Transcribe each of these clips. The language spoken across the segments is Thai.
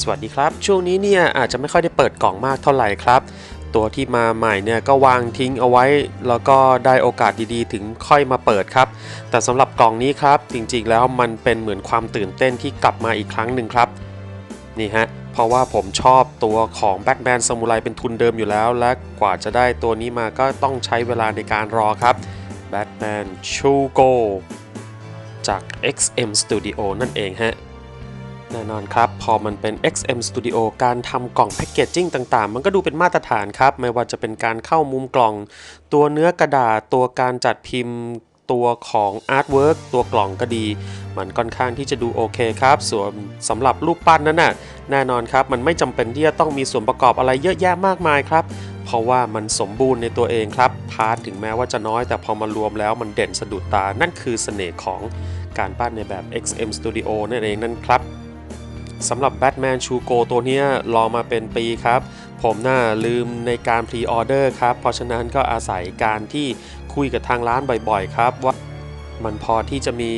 สวัสดีครับ ช่วงนี้เนี่ยอาจจะไม่ค่อยได้เปิดกล่องมากเท่าไหร่ครับ ตัวที่มาใหม่เนี่ยก็วางทิ้งเอาไว้ แล้วก็ได้โอกาสดีๆ ถึงค่อยมาเปิดครับ แต่สำหรับกล่องนี้ครับ จริงๆแล้วมันเป็นเหมือนความตื่นเต้นที่กลับมาอีกครั้งหนึ่งครับ นี่ฮะเพราะว่าผมชอบตัวของแบ็กแมนซามูไรเป็นทุนเดิมอยู่แล้ว และกว่าจะได้ตัวนี้มาก็ต้องใช้เวลาในการรอครับแบทแมนชูโกจาก XM Studio นั่นเองฮะ แน่นอนครับ พอมันเป็น XM Studio การทำกล่องแพคเกจจิ้งต่างๆ มันก็ดูเป็นมาตรฐานครับ ไม่ว่าจะเป็นการเข้ามุมกล่อง ตัวเนื้อกระดาษ ตัวการจัดพิมพ์ ตัวของอาร์ตเวิร์กตัวกล่องก็ดี มันค่อนข้างที่จะดูโอเคครับ ส่วนสำหรับรูปปั้นนั้นน่ะ แน่นอนครับ มันไม่จำเป็นที่จะต้องมีส่วนประกอบอะไรเยอะแยะมากมายครับเพราะว่ามันสมบูรณ์ในตัวเองครับ พาร์ทถึงแม้ว่าจะน้อยแต่พอมารวมแล้วมันเด่นสะดุดตา นั่นคือเสน่ห์ของการปั้นในแบบ XM Studio นั่นเองนั่นครับ สำหรับ Batman ชูโกตัวนี้รอมาเป็นปีครับ ผมน่าลืมในการพรีออเดอร์ครับ เพราะฉะนั้นก็อาศัยการที่คุยกับทางร้านบ่อยๆ ครับ ว่ามันพอที่จะมี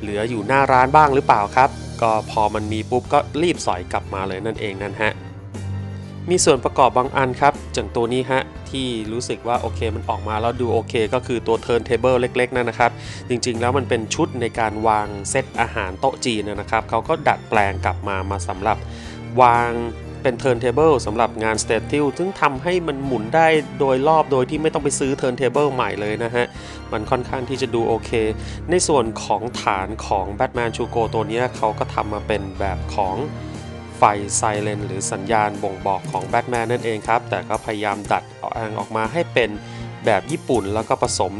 เหลืออยู่หน้าร้านบ้างหรือเปล่าครับ ก็พอมันมีปุ๊บก็รีบสอยกลับมาเลยนั่นเองนั่นฮะ มีส่วนประกอบบางอันครับอย่างตัวนี้ฮะที่รู้สึกว่าโอเคมันออกมาแล้วดูโอเค ก็คือตัว turntable เล็กๆนั่นนะครับ จริงๆแล้วมันเป็นชุดในการวางเซตอาหารโต๊ะจีนนะครับเขาก็ดัดแปลงกลับมามาสำหรับวางเป็น turntable สำหรับงาน s t a t i l ซึ่งทำให้มันหมุนได้โดยรอบโดยที่ไม่ต้องไปซื้อ turntable ใหม่เลยนะฮะ มันค่อนข้างที่จะดูโอเค ในส่วนของฐานของ Batman c h u g o ตัวนี้เขาก็ทำมาเป็นแบบของ ไฟไซเรนหรือสัญญาณบ่งบอกของแบทแมนนั่นเองครับ แต่ก็พยายามดัดเอาออกมาให้เป็นแบบญี่ปุ่น แล้วก็ผสม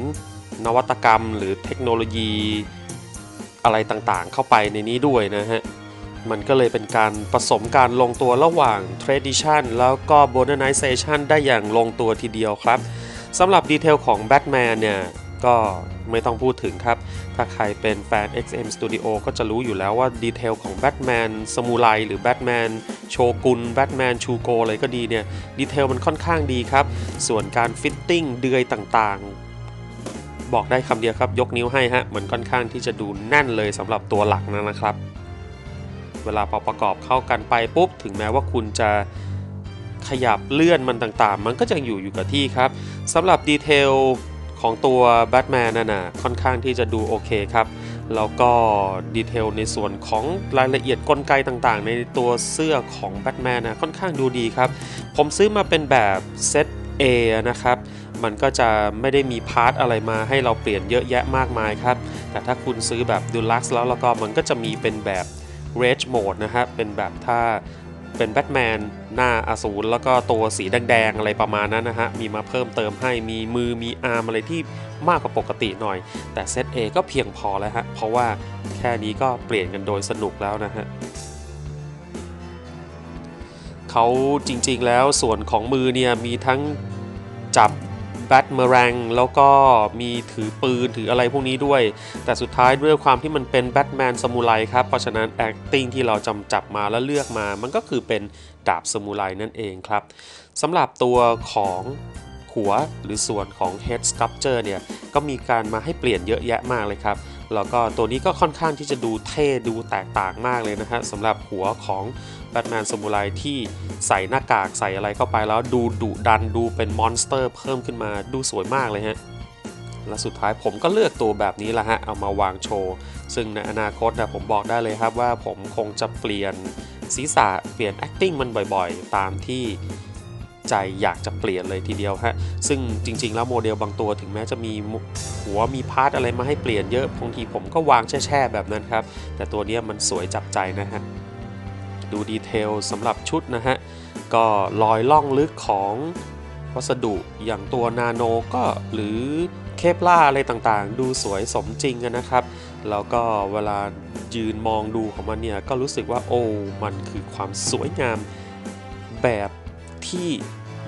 นวัตกรรมหรือเทคโนโลยีอะไรต่างๆ เข้าไปในนี้ด้วยนะฮะ มันก็เลยเป็นการผสมการลงตัวระหว่าง Tradition แล้วก็ Modernization ได้อย่างลงตัวทีเดียวครับสำหรับดีเทลของแบทแมนเนี่ย ก็ไม่ต้องพูดถึงครับ ถ้าใครเป็นแฟน XM Studio ก็จะรู้อยู่แล้วว่าดีเทลของแบทแมนสมูไรหรือแบทแมนโชกุนแบทแมนชูโกอะไรก็ดีเนี่ย ดีเทลมันค่อนข้างดีครับ ส่วนการฟิตติ้งเดือยต่างๆ บอกได้คำเดียวครับ ยกนิ้วให้ฮะ มันค่อนข้างที่จะดูแน่นเลยสำหรับตัวหลักนะนะครับ เวลาพอประกอบเข้ากันไปปุ๊บ ถึงแม้ว่าคุณจะขยับเลื่อนมันต่างๆ มันก็จะอยู่อยู่กับที่ครับสำหรับดีเทล ของตัวแบทแมนน่ะนะค่อนข้างที่จะดูโอเคครับ แล้วก็ดีเทลในส่วนของรายละเอียดกลไกต่างๆ ในตัวเสื้อของแบทแมนนะค่อนข้างดูดีครับ ผมซื้อมาเป็นแบบเซต A นะครับ มันก็จะไม่ได้มีพาร์ทอะไรมาให้เราเปลี่ยนเยอะแยะมากมายครับ แต่ถ้าคุณซื้อแบบ Deluxe แล้วแล้วก็มันก็จะมีเป็นแบบ Rage Mode นะครับเป็นแบบถ้า เป็นแบทแมนหน้าอสูรแล้วก็ตัวสีแดงๆอะไรประมาณนั้นนะฮะ มีมาเพิ่มเติมให้มีมือมีอาร์มอะไรที่มากกว่าปกติหน่อย แต่เซต A ก็เพียงพอแล้วฮะ เพราะว่าแค่นี้ก็เปลี่ยนกันโดยสนุกแล้วนะฮะเขาจริงๆแล้วส่วนของมือเนี่ยมีทั้งจับ แบทเมอแรงแล้วก็มีถือปืนถืออะไรพวกนี้ด้วย แต่สุดท้ายด้วยความที่มันเป็นแบทแมนสมุไรครับ เพราะฉะนั้น acting ที่เราจำจับมาแล้วเลือกมา มันก็คือเป็นดาบสมุไรนั่นเองครับสำหรับตัวของหัวหรือส่วนของ head sculpture เนี่ย ก็มีการมาให้เปลี่ยนเยอะแยะมากเลยครับ แล้วก็ตัวนี้ก็ค่อนข้างที่จะดูเท่ดูแตกต่างมากเลยนะฮะสำหรับหัวของ แบทแมนสมุไรที่ใส่หน้ากากใส่อะไรเข้าไปแล้วดูดุดันดูเป็นมอนสเตอร์เพิ่มขึ้นมาดูสวยมากเลยฮะและสุดท้ายผมก็เลือกตัวแบบนี้ละฮะเอามาวางโชว์ ซึ่งในอนาคตนะผมบอกได้เลยครับว่าผมคงจะเปลี่ยนศีรษะเปลี่ยน acting มันบ่อยๆ ตามที่ใจอยากจะเปลี่ยนเลยทีเดียวฮะ ซึ่งจริง ๆ แล้วโมเดลบางตัวถึงแม้จะมีหัวมีพาร์ทอะไรมาให้เปลี่ยนเยอะบางทีผมก็วางแช่ๆแบบนั้นครับ แต่ตัวนี้มันสวยจับใจนะฮะ ดูดีเทลสำหรับชุดนะฮะ ก็รอยล่องลึกของวัสดุอย่างตัวนาโนก็หรือเคปล่าอะไรต่างๆ ดูสวยสมจริงกันนะครับ แล้วก็เวลายืนมองดูของมันเนี่ย ก็รู้สึกว่าโอ้มันคือความสวยงามแบบที่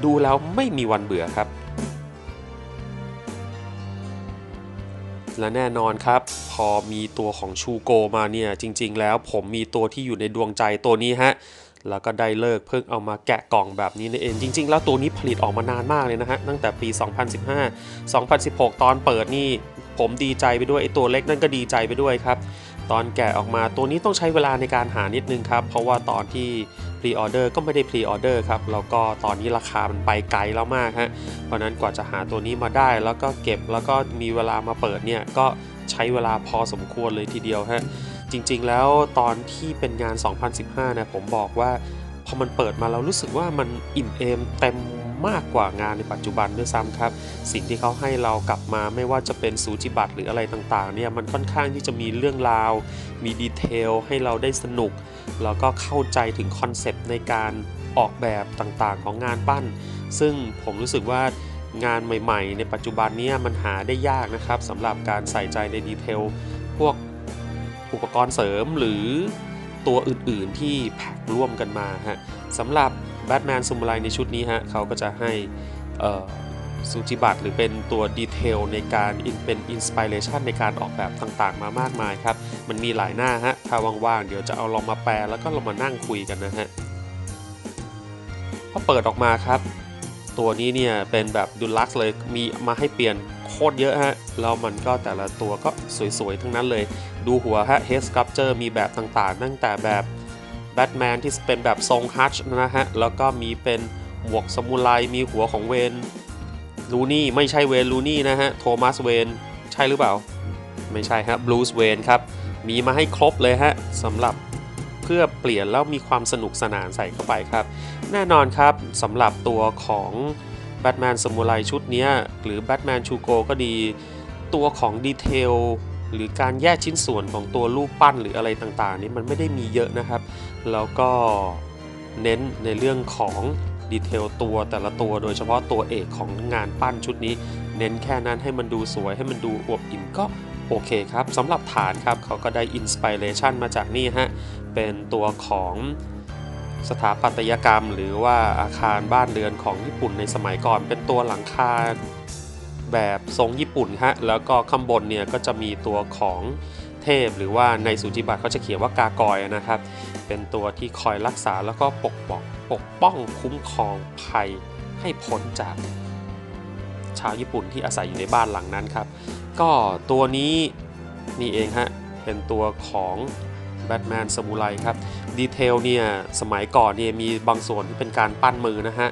ดูแล้วไม่มีวันเบื่อครับ และแน่นอนครับ พอมีตัวของชูโกมาเนี่ยจริง ๆ แล้วผมมีตัวที่อยู่ในดวงใจตัวนี้ฮะแล้วก็ได้เลิกเพิ่งเอามาแกะกล่องแบบนี้นี่เองจริง ๆ แล้วตัวนี้ผลิตออกมานานมากเลยนะฮะ ตั้งแต่ปี 2015 2016 ตอนเปิดนี่ ผมดีใจไปด้วยไอตัวเล็กนั่นก็ดีใจไปด้วยครับ ตอนแกะออกมาตัวนี้ต้องใช้เวลาในการหานิดนึงครับ เพราะว่าตอนที่พรีออเดอร์ก็ไม่ได้พรีออเดอร์ครับ แล้วก็ตอนนี้ราคามันไปไกลแล้วมากฮะ เพราะนั้นกว่าจะหาตัวนี้มาได้ แล้วก็เก็บแล้วก็มีเวลามาเปิดเนี่ยก็ใช้เวลาพอสมควรเลยทีเดียวฮะ จริงๆแล้วตอนที่เป็นงาน 2015นะผมบอกว่าพอมันเปิดมาเรารู้สึกว่ามันอิ่มเอมเต็ม มากกว่างานในปัจจุบันด้วยซ้ำครับ สิ่งที่เขาให้เรากลับมาไม่ว่าจะเป็นสูจิบัตรหรืออะไรต่างๆเนี่ยมันค่อนข้างที่จะมีเรื่องราว มีดีเทลให้เราได้สนุก แล้วก็เข้าใจถึงคอนเซปต์ในการออกแบบต่างๆของงานปั้น ซึ่งผมรู้สึกว่างานใหม่ๆ ในปัจจุบันนี้มันหาได้ยากนะครับสำหรับการใส่ใจในดีเทล พวกอุปกรณ์เสริมหรือตัวอื่นๆที่แพ็คร่วมกันมาฮะสำหรับ แบทแมนซูมไลในชุดนี้ฮะเขาก็จะให้สูจิบัตหรือเป็นตัวดีเทลในการเป็นอินสปิเรชันในการออกแบบต่างๆ มามากมายครับ มันมีหลายหน้าฮะ ถ้าว่างๆ เดี๋ยวจะเอาลองมาแปลแล้วก็ลองมานั่งคุยกันนะฮะพอเปิดออกมาครับ ตัวนี้เนี่ยเป็นแบบดูลักซ์เลยมีมาให้เปลี่ยนโคตรเยอะฮะ แล้วมันก็แต่ละตัวก็สวยๆ ทั้งนั้นเลย ดูหัวฮะ Head Sculpture มีแบบต่างๆ ตั้งแต่แบบ บทแมนที่เป็นแบบทรงฮัชนะฮะ แล้วก็มีเป็นหมวกสมุไรมีหัวของเวนลูนี่ไม่ใช่เวนลูนี่นะฮะ โทมัสเวนใช่หรือเปล่า ไม่ใช่ฮะบลูส์เวนครับ มีมาให้ครบเลยฮะสำหรับเพื่อเปลี่ยนแล้วมีความสนุกสนานใส่เข้าไปครับ แน่นอนครับสำหรับตัวของแบทแมนสมุไรชุดนี้หรือแบทแมนชูโกก็ดี ตัวของดีเทล หรือการแยกชิ้นส่วนของตัวรูปปั้นหรืออะไรต่างๆ นี่มันไม่ได้มีเยอะนะครับ แล้วก็เน้นในเรื่องของดีเทลตัวแต่ละตัวโดยเฉพาะตัวเอกของงานปั้นชุดนี้ เน้นแค่นั้นให้มันดูสวยให้มันดูอวบอิ่มก็โอเคครับสำหรับฐานครับเขาก็ได้อินสปิเรชันมาจากนี่ฮะ เป็นตัวของสถาปัตยกรรม หรือว่าอาคารบ้านเรือนของญี่ปุ่นในสมัยก่อน เป็นตัวหลังคา แบบทรงญี่ปุ่นฮะแล้วก็ข้างบนเนี่ยก็จะมีตัวของเทพ หรือว่าในสุจิบัตเขาจะเขียนว่ากากอยนะครับ เป็นตัวที่คอยรักษาแล้วก็ปกป้องปกป้องคุ้มครองภัยให้พ้นจากชาวญี่ปุ่นที่อาศัยอยู่ในบ้านหลังนั้นครับ ก็ตัวนี้นี่เองฮะเป็นตัวของ แบทแมนสมุไรครับ ดีเทลเนี่ยสมัยก่อนเนี่ยมีบางส่วนที่เป็นการปั้นมือนะฮะ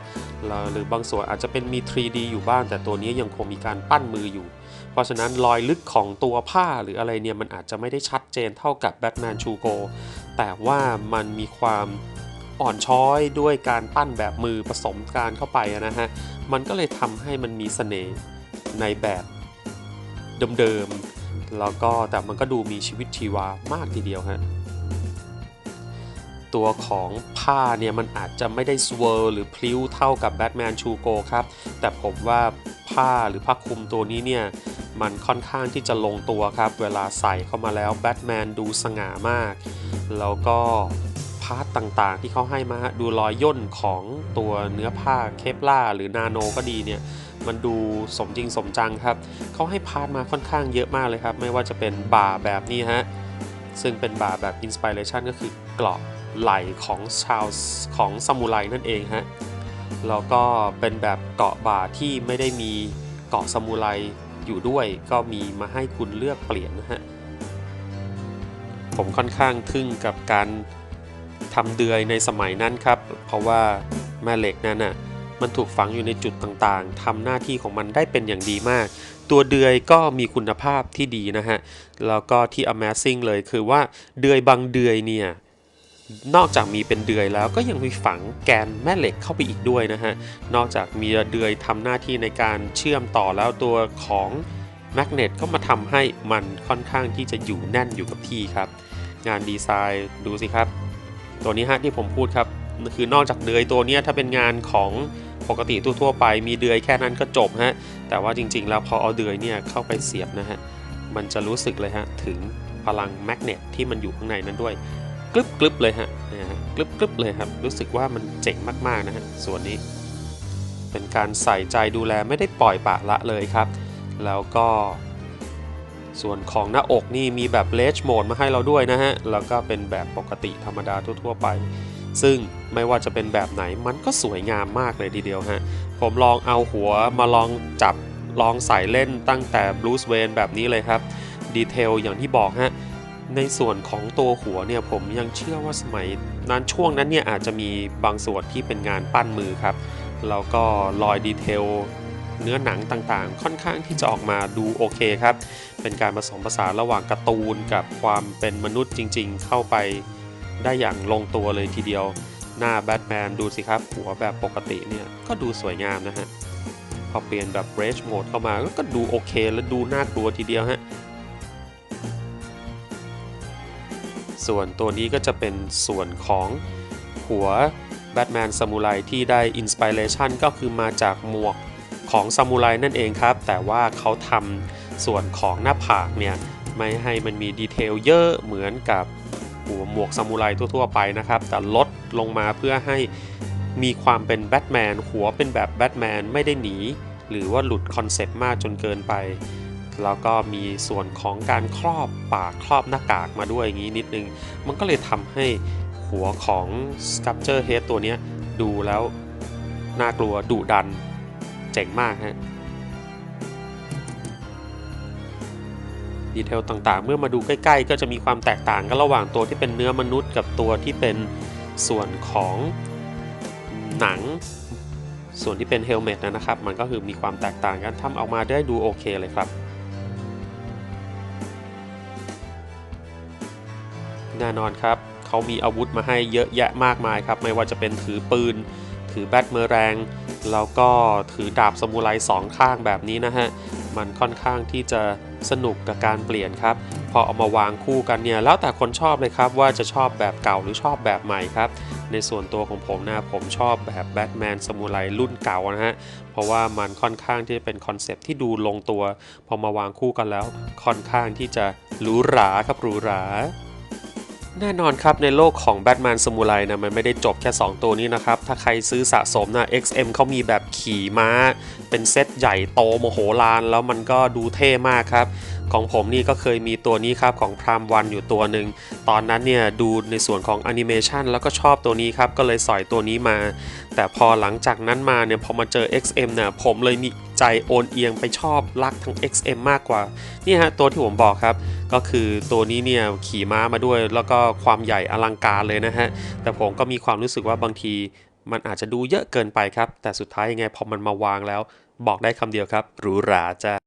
หรือบางส่วนอาจจะเป็นมี 3D อยู่บ้าง แต่ตัวนี้ยังคงมีการปั้นมืออยู่ เพราะฉะนั้นรอยลึกของตัวผ้าหรืออะไรเนี่ยมันอาจจะไม่ได้ชัดเจนเท่ากับแบทแมนชูโกแต่ว่ามันมีความอ่อนช้อยด้วยการปั้นแบบมือผสมการเข้าไปนะฮะ มันก็เลยทำให้มันมีเสน่ห์ในแบบเดิมๆ แล้วก็แต่มันก็ดูมีชีวิตชีวามากทีเดียวฮะ ตัวของผ้าเนี่ยมันอาจจะไม่ได้สเวอร์หรือพลิ้วเท่ากับแบทแมนชูโกครับ แต่ผมว่าผ้าหรือผ้าคลุมตัวนี้เนี่ยมันค่อนข้างที่จะลงตัวครับ เวลาใส่เข้ามาแล้วแบทแมนดูสง่ามาก แล้วก็พาร์ตต่างๆ ที่เขาให้มาดูรอยย่นของตัวเนื้อผ้าเคปล่าหรือนาโนก็ดีเนี่ยมันดูสมจริงสมจังครับเขาให้พาร์ทมาค่อนข้างเยอะมากเลยครับ ไม่ว่าจะเป็นบ่าแบบนี้ฮะซึ่งเป็นบ่าแบบอินสปิเรชันก็คือเกรอบ ไหล่ของชาวของซามูไรนั่นเองฮะแล้วก็เป็นแบบเกาะบ่าที่ไม่ได้มีเกาะซามูไรอยู่ด้วย ก็มีมาให้คุณเลือกเปลี่ยนนะฮะผมค่อนข้างทึ่งกับการทำเดือยในสมัยนั้นครับ เพราะว่าแม่เหล็กนั้นน่ะมันถูกฝังอยู่ในจุดต่างๆ ทำหน้าที่ของมันได้เป็นอย่างดีมาก ตัวเดือยก็มีคุณภาพที่ดีนะฮะ แล้วก็ที่ Amazing เลยคือว่าเดือยบางเดือยเนี่ย นอกจากมีเป็นเดือยแล้วก็ยังมีฝังแกนแม่เหล็กเข้าไปอีกด้วยนะฮะ นอกจากมีเดือยทำหน้าที่ในการเชื่อมต่อแล้วตัวของแมกเนตก็มาทำให้มันค่อนข้างที่จะอยู่แน่นอยู่กับที่ครับ งานดีไซน์ดูสิครับ ตัวนี้ฮะที่ผมพูดครับ คือนอกจากเดือยตัวนี้ถ้าเป็นงานของปกติทั่วๆไป มีเดือยแค่นั้นก็จบฮะ แต่ว่าจริง ๆ แล้วพอเอาเดือยเนี่ยเข้าไปเสียบนะฮะ มันจะรู้สึกเลยฮะถึงพลังแมกเนตที่มันอยู่ข้างในนั้นด้วย กรึบกรึบเลยฮะนะฮะกรึบกรึบเลยครับ รู้สึกว่ามันเจ๋งมากๆนะฮะส่วนนี้ เป็นการใส่ใจดูแลไม่ได้ปล่อยปละละเลยครับ แล้วก็ ส่วนของหน้าอกนี่มีแบบเลชโหมดมาให้เราด้วยนะฮะ แล้วก็เป็นแบบปกติธรรมดาทั่วๆไป ซึ่งไม่ว่าจะเป็นแบบไหนมันก็สวยงามมากเลยทีเดียวฮะ ผมลองเอาหัวมาลองจับลองใส่เล่นตั้งแต่บลูสเวนแบบนี้เลยครับ ดีเทลอย่างที่บอกฮะ ในส่วนของตัวหัวเนี่ยผมยังเชื่อว่าสมัยนั้นช่วงนั้นเนี่ยอาจจะมีบางส่วนที่เป็นงานปั้นมือครับ แล้วก็รอยดีเทลเนื้อหนังต่างๆ ค่อนข้างที่จะออกมาดูโอเคครับ เป็นการผสมผสานระหว่างการ์ตูนกับความเป็นมนุษย์จริงๆ เข้าไปได้อย่างลงตัวเลยทีเดียว หน้าแบทแมนดูสิครับ หัวแบบปกติเนี่ยก็ดูสวยงามนะฮะ พอเปลี่ยนแบบ Rage Mode เข้ามาก็ดูโอเค และดูน่ากลัวทีเดียวฮะ ส่วนตัวนี้ก็จะเป็นส่วนของหัวแบทแมนซามูไรที่ได้อินสปิเรชันก็คือมาจากหมวกของซามูไรนั่นเองครับ แต่ว่าเขาทำส่วนของหน้าผากเนี่ย ไม่ให้มันมีดีเทลเยอะเหมือนกับหัวหมวกซามูไรทั่วๆไปนะครับ แต่ลดลงมาเพื่อให้มีความเป็นแบทแมนหัวเป็นแบบแบทแมนไม่ได้หนี หรือว่าหลุดคอนเซปต์มากจนเกินไป แล้วก็มีส่วนของการครอบปากครอบหน้ากากมาด้วยอย่างนี้นิดนึง มันก็เลยทำให้หัวของ Sculpture Head ตัวนี้ดูแล้วน่ากลัวดุดันเจ๋งมากฮะดีเทลต่างๆ เมื่อมาดูใกล้ๆ ก็จะมีความแตกต่างกันระหว่างตัวที่เป็นเนื้อมนุษย์กับตัวที่เป็นส่วนของหนัง ส่วนที่เป็นเฮลเมตนะครับ มันก็คือมีความแตกต่างกันทำออกมาได้ดูโอเคเลยครับ แน่นอนครับ เขามีอาวุธมาให้เยอะแยะมากมายครับ ไม่ว่าจะเป็นถือปืน ถือแบตเมอแรง แล้วก็ถือดาบสมุไรสองข้างแบบนี้นะฮะ มันค่อนข้างที่จะสนุกกับการเปลี่ยนครับ พอเอามาวางคู่กันเนี่ย แล้วแต่คนชอบเลยครับว่าจะชอบแบบเก่าหรือชอบแบบใหม่ครับ ในส่วนตัวของผมนะผมชอบแบบแบทแมนสมุไรรุ่นเก่านะฮะ เพราะว่ามันค่อนข้างที่จะเป็นคอนเซปที่ดูลงตัว พอมาวางคู่กันแล้ว ค่อนข้างที่จะหรูหราครับหรูหรา แน่นอนครับในโลกของ Batman s a m u r a i นะมันไม่ได้จบแค่ 2 ตัวนี้นะครับ ถ้าใครซื้อสะสมนะ XM เขามีแบบขี่ม้า เป็นเซตใหญ่โตโมโหลาน แล้วมันก็ดูเท่มากครับ ของผมนี่ก็เคยมีตัวนี้ครับ ของพรามวันอยู่ตัวหนึ่ง ตอนนั้นเนี่ย ดูในส่วนของแอนิเมชันแล้วก็ชอบตัวนี้ครับ ก็เลยสอยตัวนี้มา แต่พอหลังจากนั้นมาเนี่ยพอมาเจอ XM เนี่ยผมเลยมี ใจโอนเอียงไปชอบรักทั้ง XM มากกว่า นี่ฮะตัวที่ผมบอกครับ ก็คือตัวนี้เนี่ยขี่ม้ามาด้วย แล้วก็ความใหญ่อลังการเลยนะฮะ แต่ผมก็มีความรู้สึกว่าบางทีมันอาจจะดูเยอะเกินไปครับ แต่สุดท้ายยังไงพอมันมาวางแล้ว บอกได้คำเดียวครับหรูหราจ้า